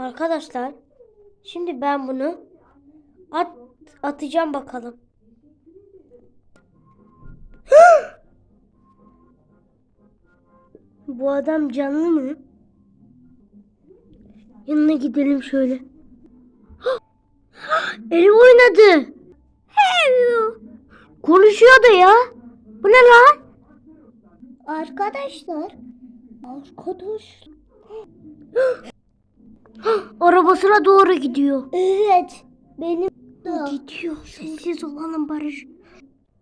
Arkadaşlar şimdi ben bunu at atacağım bakalım. Bu adam canlı mı? Yanına gidelim şöyle. Elim oynadı. Konuşuyor da ya. Bu ne lan? Arkadaşlar. Arkadaş. Arabasına doğru gidiyor. Evet. Benim gidiyor. Sessiz olalım Barış.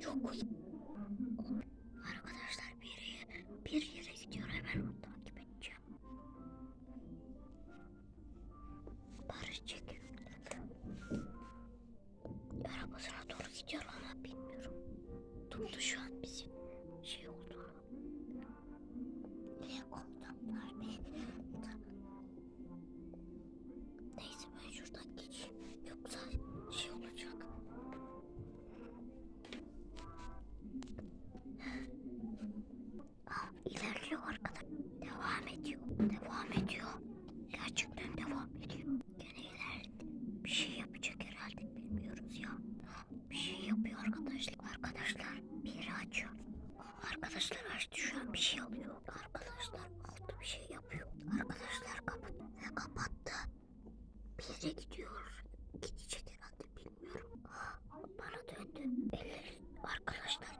Çok Arkadaşlar bir yere, bir yere gidiyor. Hemen onu takip edeceğim. Barış çekiyor. Arabasına doğru gidiyor ama bilmiyorum. Durdu şu an şuradan geç. Yoksa şey olacak. Aa, ilerliyor arkada. Devam ediyor. Devam ediyor. Gerçekten devam ediyor. Gene ilerledi. Bir şey yapacak herhalde. Bilmiyoruz ya. Bir şey yapıyor arkadaşlar. Arkadaşlar biri açıyor. Arkadaşlar açtı şu an bir şey alıyor. Arkadaşlar altı bir şey yapıyor. Arkadaşlar